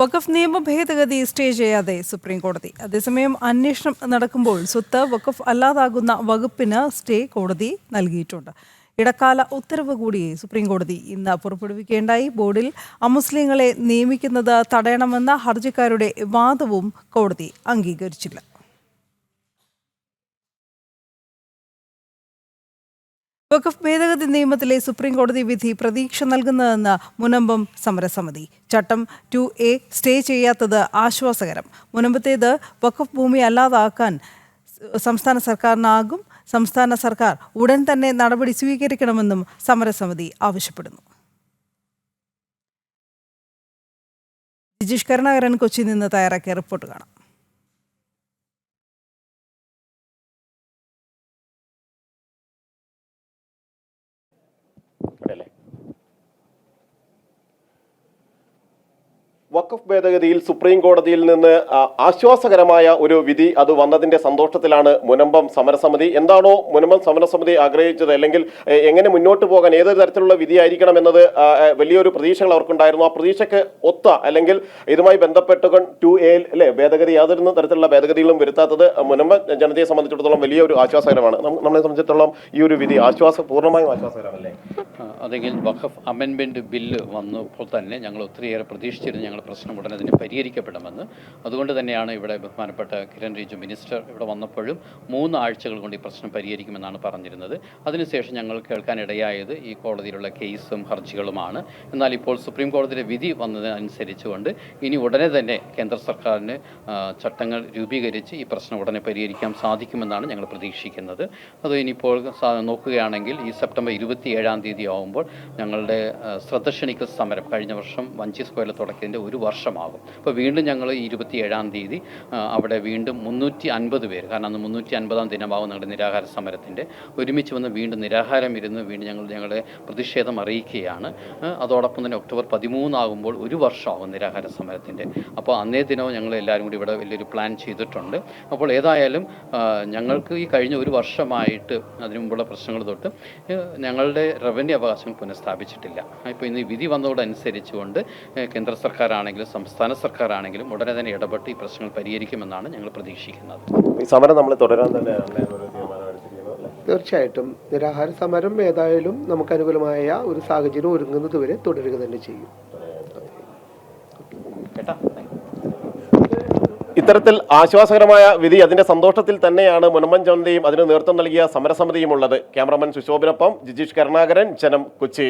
വഖഫ് നിയമ ഭേദഗതി സ്റ്റേ ചെയ്യാതെ സുപ്രീം കോടതി. അതേസമയം അന്വേഷണം നടക്കുമ്പോൾ സ്വത്ത് വഖഫ് അല്ലാതാകുന്ന വകുപ്പിന് സ്റ്റേ കോടതി നൽകിയിട്ടുണ്ട്. ഇടക്കാല ഉത്തരവ് കൂടി സുപ്രീം കോടതി ഇന്ന് പുറപ്പെടുവിക്കേണ്ടായി ബോർഡിൽ അമുസ്ലിങ്ങളെ നിയമിക്കുന്നത് തടയണമെന്ന ഹർജിക്കാരുടെ വാദവും കോടതി അംഗീകരിച്ചില്ല. വഖഫ് ഭേദഗതി നിയമത്തിലെ സുപ്രീം കോടതി വിധി പ്രതീക്ഷ നൽകുന്നതെന്ന് മുനമ്പം സമരസമിതി. ചട്ടം ടു എ സ്റ്റേ ചെയ്യാത്തത് ആശ്വാസകരം. മുനമ്പത്തേത് വഖഫ് ഭൂമി അല്ലാതാക്കാൻ സംസ്ഥാന സർക്കാരിനാകും സംസ്ഥാന സർക്കാർ ഉടൻ തന്നെ നടപടി സ്വീകരിക്കണമെന്നും സമരസമിതി ആവശ്യപ്പെടുന്നു. ജിജീഷ് കരുണാകരൻ കൊച്ചിയിൽ നിന്ന് തയ്യാറാക്കിയ റിപ്പോർട്ട് കാണാം. വഖഫ് ഭേദഗതിയിൽ സുപ്രീം കോടതിയിൽ നിന്ന് ആശ്വാസകരമായ ഒരു വിധി അത് വന്നതിന്റെ സന്തോഷത്തിലാണ് മുനമ്പം സമരസമിതി. എന്താണോ മുനമ്പം സമരസമിതി ആഗ്രഹിച്ചത്? അല്ലെങ്കിൽ എങ്ങനെ മുന്നോട്ട് പോകാൻ ഏതൊരു തരത്തിലുള്ള വിധിയായിരിക്കണം എന്നത് വലിയൊരു പ്രതീക്ഷകൾ അവർക്കുണ്ടായിരുന്നു. ആ പ്രതീക്ഷയ്ക്ക് ഒത്ത അല്ലെങ്കിൽ ഇതുമായി ബന്ധപ്പെട്ട് ടു എ അല്ലെ ഭേദഗതി യാതൊരു തരത്തിലുള്ള ഭേദഗതികളും വരുത്താത്തത് മുനമ്പം ജനതയെ സംബന്ധിച്ചിടത്തോളം വലിയൊരു ആശ്വാസകരമാണ്. നമ്മ- നമ്മളെ സംബന്ധിച്ചിടത്തോളം ഈ ഒരു വിധി ആശ്വാസ പൂർണമായും ആശ്വാസകരമല്ലേ? അതെങ്കിൽ വഖഫ് അമെൻമെന്റ് ബില്ല് വന്നപ്പോൾ തന്നെ ഞങ്ങൾ ഒത്തിരിയേറെ പ്രതീക്ഷിച്ചിരുന്നു. ഞങ്ങളുടെ പ്രശ്നം ഉടനെ തന്നെ പരിഹരിക്കപ്പെടുമെന്ന്. അതുകൊണ്ട് തന്നെയാണ് ഇവിടെ ബഹുമാനപ്പെട്ട കിരൺ റിജു മിനിസ്റ്റർ ഇവിടെ വന്നപ്പോഴും മൂന്ന് ആഴ്ചകൾ കൊണ്ട് ഈ പ്രശ്നം പരിഹരിക്കുമെന്നാണ് പറഞ്ഞിരുന്നത്. അതിനുശേഷം ഞങ്ങൾ കേൾക്കാനിടയായത് ഈ കോടതിയിലുള്ള കേസും ഹർജികളുമാണ്. എന്നാൽ ഇപ്പോൾ സുപ്രീം കോടതിയുടെ വിധി വന്നതനുസരിച്ചുകൊണ്ട് ഇനി ഉടനെ തന്നെ കേന്ദ്ര സർക്കാരിന് ചട്ടങ്ങൾ രൂപീകരിച്ച് ഈ പ്രശ്നം ഉടനെ പരിഹരിക്കാൻ സാധിക്കുമെന്നാണ് ഞങ്ങൾ പ്രതീക്ഷിക്കുന്നത്. അത് ഇനിയിപ്പോൾ നോക്കുകയാണെങ്കിൽ ഈ സെപ്റ്റംബർ ഇരുപത്തി ഏഴാം തീയതി ആവുമ്പോൾ ഞങ്ങളുടെ ശ്രദ്ധ ക്ഷണിക്കൽ സമരം കഴിഞ്ഞ വർഷം വഞ്ചി സ്ക്വയറിൽ തുടക്കിയതിന്റെ ഒരു വർഷമാകും. അപ്പോൾ വീണ്ടും ഞങ്ങൾ ഇരുപത്തി ഏഴാം തീയതി അവിടെ വീണ്ടും മുന്നൂറ്റി അൻപത് പേര് കാരണം അന്ന് മുന്നൂറ്റി അൻപതാം ദിനമാകും ഞങ്ങളുടെ നിരാഹാര സമരത്തിന്റെ. ഒരുമിച്ച് വന്ന് വീണ്ടും നിരാഹാരം ഇരുന്ന് വീണ്ടും ഞങ്ങൾ ഞങ്ങളുടെ പ്രതിഷേധം അറിയിക്കുകയാണ്. അതോടൊപ്പം തന്നെ ഒക്ടോബർ പതിമൂന്നാകുമ്പോൾ ഒരു വർഷമാകും നിരാഹാര സമരത്തിന്റെ. അപ്പോൾ അന്നേ ദിനവും ഞങ്ങൾ എല്ലാവരും കൂടി ഇവിടെ വലിയൊരു പ്ലാൻ ചെയ്തിട്ടുണ്ട്. അപ്പോൾ ഏതായാലും ഞങ്ങൾക്ക് ഈ കഴിഞ്ഞ ഒരു വർഷമായിട്ട് അതിനു മുമ്പുള്ള പ്രശ്നങ്ങൾ തൊട്ട് ഞങ്ങളുടെ റവന്യൂ അവകാശങ്ങൾ പുനഃസ്ഥാപിച്ചിട്ടില്ല. ഇപ്പോൾ ഇന്ന് വിധി വന്നതോടനുസരിച്ചുകൊണ്ട് കേന്ദ്ര കേന്ദ്ര സർക്കാരാണെങ്കിലും സംസ്ഥാന സർക്കാരാണെങ്കിലും ഉടനെ തന്നെ ഇടപെട്ട് ഈ പ്രശ്നങ്ങൾ പരിഹരിക്കുമെന്നാണ് ഞങ്ങൾ പ്രതീക്ഷിക്കുന്നത്. ഈ സമരം നമ്മൾ തുടരാൻ? തീർച്ചയായിട്ടും. നിരാഹാര സമരം ഏതായാലും നമുക്ക് അനുകൂലമായ ഒരു സാഹചര്യം ഒരുങ്ങുന്നത് വരെ തുടരുക തന്നെ ചെയ്യും. ഇത്തരത്തിൽ ആശ്വാസകരമായ വിധി അതിന്റെ സന്തോഷത്തിൽ തന്നെയാണ് മുനമ്മൻ ജനതയും അതിന് നേതൃത്വം നൽകിയ സമരസമിതിയും ഉള്ളത്. ക്യാമറമാൻ സുശോഭിനൊപ്പം ജിജീഷ് കരുണാകരൻ ജനം കൊച്ചി.